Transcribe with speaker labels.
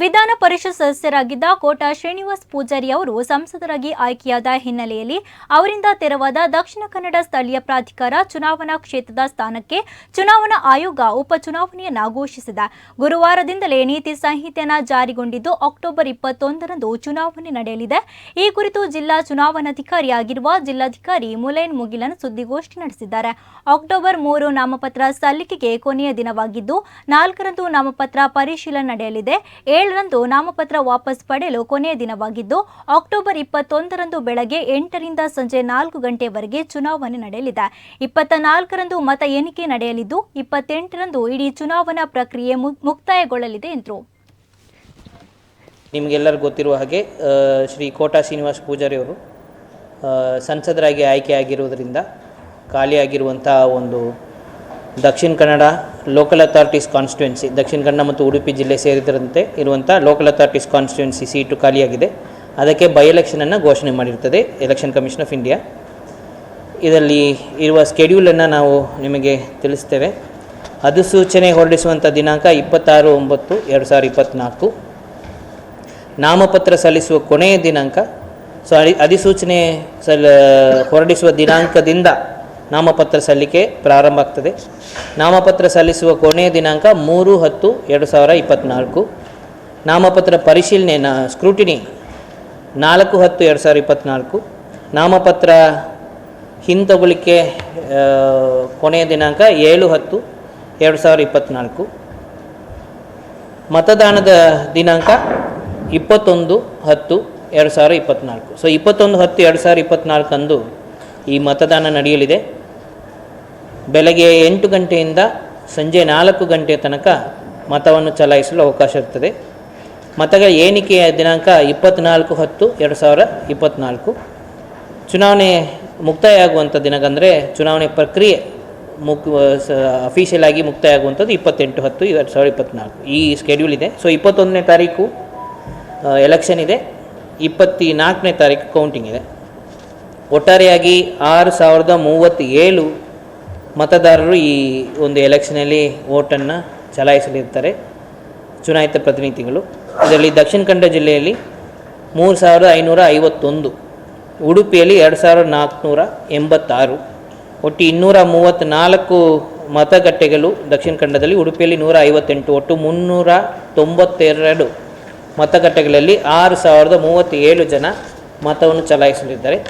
Speaker 1: ವಿಧಾನ ಪರಿಷತ್ ಸದಸ್ಯರಾಗಿದ್ದ ಕೋಟಾ ಶ್ರೀನಿವಾಸ್ ಪೂಜಾರಿ ಅವರು ಸಂಸದರಾಗಿ ಆಯ್ಕೆಯಾದ ಹಿನ್ನೆಲೆಯಲ್ಲಿ ಅವರಿಂದ ತೆರವಾದ ದಕ್ಷಿಣ ಕನ್ನಡ ಸ್ಥಳೀಯ ಪ್ರಾಧಿಕಾರ ಚುನಾವಣಾ ಕ್ಷೇತ್ರದ ಸ್ಥಾನಕ್ಕೆ ಚುನಾವಣಾ ಆಯೋಗ ಉಪಚುನಾವಣೆಯನ್ನು ಘೋಷಿಸಿದೆ. ಗುರುವಾರದಿಂದಲೇ ನೀತಿ ಸಂಹಿತೆಯನ್ನು ಜಾರಿಗೊಂಡಿದ್ದು ಅಕ್ಟೋಬರ್ ಇಪ್ಪತ್ತೊಂದರಂದು ಚುನಾವಣೆ ನಡೆಯಲಿದೆ. ಈ ಕುರಿತು ಜಿಲ್ಲಾ ಚುನಾವಣಾಧಿಕಾರಿಯಾಗಿರುವ ಜಿಲ್ಲಾಧಿಕಾರಿ ಮುಲೈನ್ ಮುಗಿಲನ್ ಸುದ್ದಿಗೋಷ್ಠಿ ನಡೆಸಿದ್ದಾರೆ. ಅಕ್ಟೋಬರ್ ಮೂರು ನಾಮಪತ್ರ ಸಲ್ಲಿಕೆಗೆ ಕೊನೆಯ ದಿನವಾಗಿದ್ದು, ನಾಲ್ಕರಂದು ನಾಮಪತ್ರ ಪರಿಶೀಲನೆ ನಡೆಯಲಿದೆ. ಏಳರಂದು ನಾಮಪತ್ರ ವಾಪಸ್ ಪಡೆಯಲು ಕೊನೆಯ ದಿನವಾಗಿದ್ದು ಅಕ್ಟೋಬರ್ ಇಪ್ಪತ್ತೊಂದರಂದು ಬೆಳಗ್ಗೆ ಎಂಟರಿಂದ ಸಂಜೆ ನಾಲ್ಕು ಗಂಟೆವರೆಗೆ ಚುನಾವಣೆ ನಡೆಯಲಿದೆ. ಇಪ್ಪತ್ತ ನಾಲ್ಕರಂದು ಮತ ಎಣಿಕೆ ನಡೆಯಲಿದ್ದು ಇಪ್ಪತ್ತೆಂಟರಂದು ಇಡೀ ಚುನಾವಣಾ ಪ್ರಕ್ರಿಯೆ ಮುಕ್ತಾಯಗೊಳ್ಳಲಿದೆ ಎಂದರು.
Speaker 2: ನಿಮಗೆಲ್ಲರಿಗೂ ಗೊತ್ತಿರುವ ಹಾಗೆ ಶ್ರೀ ಕೋಟಾ ಶ್ರೀನಿವಾಸ ಪೂಜಾರಿ ಅವರು ಆ, ಸಂಸದರಾಗಿ ಆಯ್ಕೆಯಾಗಿರುವುದರಿಂದ ಖಾಲಿಯಾಗಿರುವಂಥ ಒಂದು Dakshina Kannada local authorities constituency Dakshina Kannada ಮತ್ತು ಉಡುಪಿ ಜಿಲ್ಲೆ ಸೇರಿದಂತೆ ಇರುವಂಥ ಲೋಕಲ್ ಅಥಾರಿಟೀಸ್ ಕಾನ್ಸ್ಟಿಟ್ಯುವೆನ್ಸಿ ಸೀಟು ಖಾಲಿಯಾಗಿದೆ. ಅದಕ್ಕೆ ಬೈ ಎಲೆಕ್ಷನನ್ನು ಘೋಷಣೆ ಮಾಡಿರ್ತದೆ ಎಲೆಕ್ಷನ್ ಕಮಿಷನ್ ಆಫ್ ಇಂಡಿಯಾ ಇದರಲ್ಲಿ ಇರುವ ಸ್ಕೆಡ್ಯೂಲನ್ನು ನಾವು ನಿಮಗೆ ತಿಳಿಸ್ತೇವೆ. ಅಧಿಸೂಚನೆ ಹೊರಡಿಸುವಂಥ ದಿನಾಂಕ ಇಪ್ಪತ್ತಾರು ಒಂಬತ್ತು, ಎರಡು ಸಾವಿರದ ಇಪ್ಪತ್ತ್ನಾಲ್ಕು ನಾಮಪತ್ರ ಸಲ್ಲಿಸುವ ಕೊನೆಯ ದಿನಾಂಕ, ಸೊ ಅಧಿಸೂಚನೆ ಸಲ್, ಹೊರಡಿಸುವ ದಿನಾಂಕದಿಂದ ನಾಮಪತ್ರ ಸಲ್ಲಿಕೆ ಪ್ರಾರಂಭ ಆಗ್ತದೆ. ನಾಮಪತ್ರ ಸಲ್ಲಿಸುವ ಕೊನೆಯ ದಿನಾಂಕ ಮೂರು ಹತ್ತು ಎರಡು ಸಾವಿರ ಇಪ್ಪತ್ತ್ನಾಲ್ಕು ನಾಮಪತ್ರ ಪರಿಶೀಲನೆ ನ ಸ್ಕ್ರೂಟಿನಿ ನಾಲ್ಕು ಹತ್ತು ಎರಡು ಸಾವಿರ ಇಪ್ಪತ್ತ್ನಾಲ್ಕು ನಾಮಪತ್ರ ಹಿಂತಗೊಳಿಕೆ ಕೊನೆಯ ದಿನಾಂಕ ಏಳು ಹತ್ತು ಎರಡು ಸಾವಿರ ಇಪ್ಪತ್ತ್ನಾಲ್ಕು ಮತದಾನದ ದಿನಾಂಕ ಇಪ್ಪತ್ತೊಂದು ಹತ್ತು ಎರಡು ಸಾವಿರ ಇಪ್ಪತ್ತ್ನಾಲ್ಕು ಸೊ ಇಪ್ಪತ್ತೊಂದು ಹತ್ತು ಎರಡು ಸಾವಿರ ಇಪ್ಪತ್ತ್ನಾಲ್ಕಂದು ಈ ಮತದಾನ ನಡೆಯಲಿದೆ. ಬೆಳಗ್ಗೆ ಎಂಟು ಗಂಟೆಯಿಂದ ಸಂಜೆ ನಾಲ್ಕು ಗಂಟೆ ತನಕ ಮತವನ್ನು ಚಲಾಯಿಸಲು ಅವಕಾಶ ಇರ್ತದೆ. ಮತಗಳ ಎಣಿಕೆಯ ದಿನಾಂಕ ಇಪ್ಪತ್ತ್ನಾಲ್ಕು ಹತ್ತು ಎರಡು ಸಾವಿರ ಇಪ್ಪತ್ತ್ನಾಲ್ಕು ಚುನಾವಣೆ ಮುಕ್ತಾಯ ಆಗುವಂಥ ದಿನಗಂದರೆ ಚುನಾವಣೆ ಪ್ರಕ್ರಿಯೆ ಮುಕ್ ಅಫಿಷಿಯಲ್ ಆಗಿ ಮುಕ್ತಾಯ ಆಗುವಂಥದ್ದು ಇಪ್ಪತ್ತೆಂಟು ಹತ್ತು ಎರಡು ಸಾವಿರದ ಇಪ್ಪತ್ತ್ನಾಲ್ಕು ಈ ಸ್ಕೆಡ್ಯೂಲ್ ಇದೆ. ಸೊ ಇಪ್ಪತ್ತೊಂದನೇ ತಾರೀಕು ಎಲೆಕ್ಷನ್ ಇದೆ. ಇಪ್ಪತ್ತಿ ನಾಲ್ಕನೇ ತಾರೀಕು ಕೌಂಟಿಂಗ್ ಇದೆ. ಒಟ್ಟಾರೆಯಾಗಿ ಆರು ಸಾವಿರದ ಮೂವತ್ತೇಳು ಮತದಾರರು ಈ ಒಂದು ಎಲೆಕ್ಷನಲ್ಲಿ ಓಟನ್ನು ಚಲಾಯಿಸಲಿರ್ತಾರೆ ಚುನಾಯಿತ ಪ್ರತಿನಿಧಿಗಳು. ಇದರಲ್ಲಿ ದಕ್ಷಿಣ ಕನ್ನಡ ಜಿಲ್ಲೆಯಲ್ಲಿ ಮೂರು ಸಾವಿರದ ಐನೂರ ಐವತ್ತೊಂದು, ಉಡುಪಿಯಲ್ಲಿ ಎರಡು ಸಾವಿರದ ನಾಲ್ಕುನೂರ ಎಂಬತ್ತಾರು, ಒಟ್ಟು ಇನ್ನೂರ ಮೂವತ್ತ್ನಾಲ್ಕು ಮತಗಟ್ಟೆಗಳು ದಕ್ಷಿಣ ಕನ್ನಡದಲ್ಲಿ, ಉಡುಪಿಯಲ್ಲಿ ನೂರ ಐವತ್ತೆಂಟು, ಒಟ್ಟು ಮುನ್ನೂರ ತೊಂಬತ್ತೆರಡು ಮತಗಟ್ಟೆಗಳಲ್ಲಿ ಆರು ಸಾವಿರದ ಮೂವತ್ತೇಳು ಜನ ಮತವನ್ನು ಚಲಾಯಿಸಲಿದ್ದಾರೆ.